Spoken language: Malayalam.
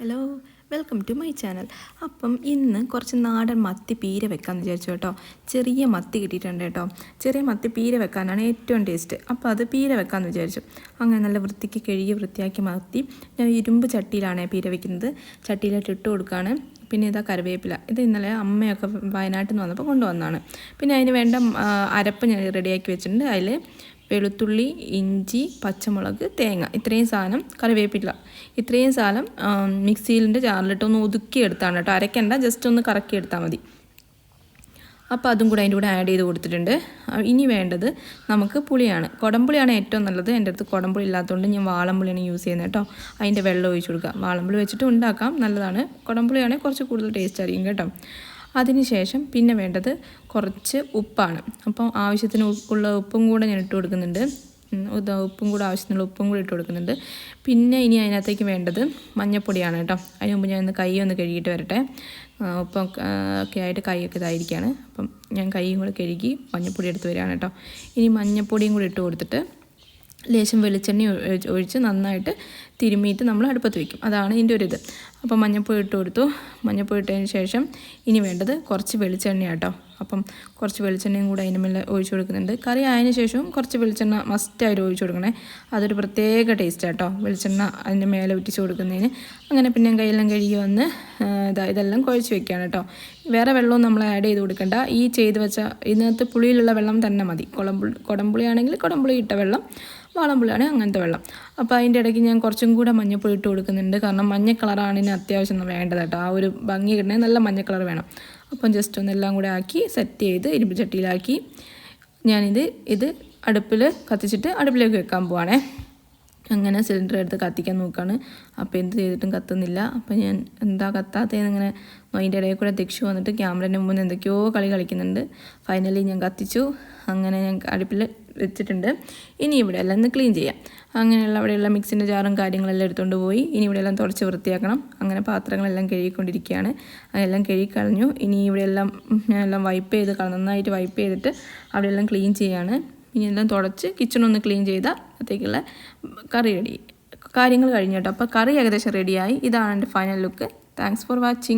Hello welcome to my channel അപ്പം ഇന്ന് കുറച്ച് നാടൻ മത്തി പീര വെക്കാമെന്ന് വിചാരിച്ചു കേട്ടോ. ചെറിയ മത്തി കിട്ടിയിട്ടുണ്ട് കേട്ടോ. ചെറിയ മത്തി പീര വെക്കാനാണ് ഏറ്റവും ടേസ്റ്റ് അപ്പോൾ അത് പീര വെക്കാമെന്ന് വിചാരിച്ചു. അങ്ങനെ നല്ല വൃത്തിക്ക് കഴുകി വൃത്തിയാക്കി മത്തി. ഞാൻ ഇരുമ്പ് ചട്ടിയിലാണ് പീര വെക്കുന്നത്. ചട്ടിയിലിട്ട് ഇട്ട് കൊടുക്കുകയാണ്. പിന്നെ ഇതാ കറിവേപ്പില. ഇത് ഇന്നലെ അമ്മയൊക്കെ വയനാട്ടിൽ നിന്ന് വന്നപ്പോൾ കൊണ്ടുവന്നതാണ് പിന്നെ അതിന് വേണ്ട അരപ്പ് ഞാൻ റെഡിയാക്കി വെച്ചിട്ടുണ്ട്. അതിൽ വെളുത്തുള്ളി ഇഞ്ചി പച്ചമുളക് തേങ്ങ. ഇത്രയും സാധനം കറിവേപ്പില. ഇത്രയും സാധനം മിക്സിയിലിന്റെ ജാറിലിട്ട് ഒന്ന് ഒതുക്കി എടുത്താണ് കേട്ടോ. അരയ്ക്കണ്ട ജസ്റ്റ് ഒന്ന് കറക്കി എടുത്താൽ മതി. അപ്പോൾ അതും കൂടെ അതിന്റെ കൂടെ ആഡ് ചെയ്ത് കൊടുത്തിട്ടുണ്ട്. ഇനി വേണ്ടത് നമുക്ക് പുളിയാണ്. കുടംപുളിയാണ് ഏറ്റവും നല്ലത്. എന്റെ അടുത്ത് കുടംപുളി ഇല്ലാത്തതുകൊണ്ട് ഞാൻ വാളംപുളിയാണ് യൂസ് ചെയ്യുന്നത് കേട്ടോ. അതിന്റെ വെള്ളം ഒഴിച്ച് കൊടുക്കുക. വാളംപുളി വെച്ചിട്ട് ഉണ്ടാക്കാം. നല്ലതാണ്. കുടംപുളിയാണെങ്കിൽ കുറച്ച് കൂടുതൽ ടേസ്റ്റ് ആയിരിക്കും കേട്ടോ. അതിനുശേഷം പിന്നെ വേണ്ടത് കുറച്ച് ഉപ്പാണ്. അപ്പോൾ ആവശ്യത്തിന് ഉള്ള ഉപ്പും കൂടെ ഞാൻ ഇട്ട് കൊടുക്കുന്നുണ്ട്. ഉപ്പും കൂടെ ആവശ്യത്തിനുള്ള ഉപ്പും കൂടി ഇട്ട് കൊടുക്കുന്നുണ്ട് പിന്നെ ഇനി അതിനകത്തേക്ക് വേണ്ടത് മഞ്ഞപ്പൊടിയാണ് കേട്ടോ. അതിന് മുമ്പ് ഞാൻ ഒന്ന് കൈ ഒന്ന് കഴുകിയിട്ട് വരട്ടെ. ഉപ്പം ഒക്കെ ആയിട്ട് കൈയൊക്കെ ഇതായിരിക്കുകയാണ് അപ്പം ഞാൻ കൈയും കൂടെ കഴുകി മഞ്ഞപ്പൊടി എടുത്ത് വരികയാണ് കേട്ടോ. ഇനി മഞ്ഞപ്പൊടിയും കൂടി ഇട്ട് കൊടുത്തിട്ട് ലേശം വെളിച്ചെണ്ണ ഒഴി- ഒഴിച്ച് നന്നായിട്ട് തിരുമ്മിയിട്ട് നമ്മൾ അടുപ്പത്ത് വയ്ക്കും അതാണ് ഇതിന്റെ ഒരു ഇത്. അപ്പം മഞ്ഞപ്പൊടി ഇട്ട് കൊടുത്തു. മഞ്ഞപ്പൊടി ഇട്ടതിന് ശേഷം ഇനി വേണ്ടത് കുറച്ച് വെളിച്ചെണ്ണ കേട്ടോ അപ്പം കുറച്ച് വെളിച്ചെണ്ണയും കൂടെ അതിന് മേലെ ഒഴിച്ചു കൊടുക്കുന്നുണ്ട്. കറി ആയതിനു ശേഷവും കുറച്ച് വെളിച്ചെണ്ണ മസ്റ്റായിട്ട് ഒഴിച്ചു കൊടുക്കണേ. അതൊരു പ്രത്യേക ടേസ്റ്റ് കേട്ടോ വെളിച്ചെണ്ണ അതിന്റെ മേലെ ഉറ്റിച്ച് കൊടുക്കുന്നതിന്. അങ്ങനെ പിന്നെ കൈയെല്ലാം കഴുകി വന്ന് ഇതെല്ലാം കുഴച്ച് വെക്കുകയാണ് കേട്ടോ. വേറെ വെള്ളവും നമ്മൾ ആഡ് ചെയ്ത് കൊടുക്കേണ്ട. ഈ ചെയ്ത് വെച്ച ഇതിനകത്ത് പുളിയിലുള്ള വെള്ളം തന്നെ മതി. കുളമ്പുളി കുടംപുളി ആണെങ്കിൽ കുടംപുളി ഇട്ട വെള്ളം വാളമ്പുളിയാണ് അങ്ങനത്തെ വെള്ളം. അപ്പോൾ അതിന്റെ ഇടയ്ക്ക് ഞാൻ കുറച്ചും കൂടെ മഞ്ഞപ്പൊടി ഇട്ട് കൊടുക്കുന്നുണ്ട്. കാരണം മഞ്ഞ കളറാണ് ഇനി അത്യാവശ്യം വേണ്ടത് കേട്ടോ. ആ ഒരു ഭംഗി കിട്ടണമെങ്കിൽ നല്ല മഞ്ഞ കളർ വേണം. അപ്പം ജസ്റ്റ് ഒന്നെല്ലാം കൂടെ ആക്കി സെറ്റ് ചെയ്ത് ഇരുമ്പ് ചട്ടിയിലാക്കി ഞാനിത് ഇത് അടുപ്പിൽ കത്തിച്ചിട്ട് അടുപ്പിലേക്ക് വെക്കാൻ പോവാണേ. അങ്ങനെ സിലിണ്ടർ എടുത്ത് കത്തിക്കാൻ നോക്കുകയാണ് അപ്പോൾ എന്ത് ചെയ്തിട്ടും കത്തുന്നില്ല. അപ്പോൾ ഞാൻ എന്താ കത്താത്തതെന്ന് ഇങ്ങനെ അതിന്റെ ഇടയിൽ കൂടെ ദക്ഷു വന്നിട്ട് ക്യാമറേന്റെ മുമ്പിൽ എന്തൊക്കെയോ കളി കളിക്കുന്നുണ്ട്. ഫൈനലി ഞാൻ കത്തിച്ചു. അങ്ങനെ ഞാൻ അടുപ്പിൽ വെച്ചിട്ടുണ്ട്. ഇനി ഇവിടെ എല്ലാം ഒന്ന് ക്ലീൻ ചെയ്യാം. അങ്ങനെയുള്ള അവിടെയുള്ള മിക്സിന്റെ ജാറും കാര്യങ്ങളെല്ലാം എടുത്തുകൊണ്ട് പോയി. ഇനി ഇവിടെ എല്ലാം തുടച്ച് വൃത്തിയാക്കണം. അങ്ങനെ പാത്രങ്ങളെല്ലാം കഴുകിക്കൊണ്ടിരിക്കുകയാണ്. അതെല്ലാം കഴുകിക്കളഞ്ഞു. ഇനി ഇവിടെ എല്ലാം ഞാൻ എല്ലാം വൈപ്പ് ചെയ്ത് നന്നായിട്ട് വൈപ്പ് ചെയ്തിട്ട് അവിടെയെല്ലാം ക്ലീൻ ചെയ്യാണ്. ഇനി എല്ലാം തുടച്ച് കിച്ചണൊന്ന് ക്ലീൻ ചെയ്താൽ അത്തേക്കുള്ള കറി റെഡി കാര്യങ്ങൾ കഴിഞ്ഞു കേട്ടോ. അപ്പോൾ കറി ഏകദേശം റെഡിയായി ഇതാണ് എന്റെ final look thanks for watching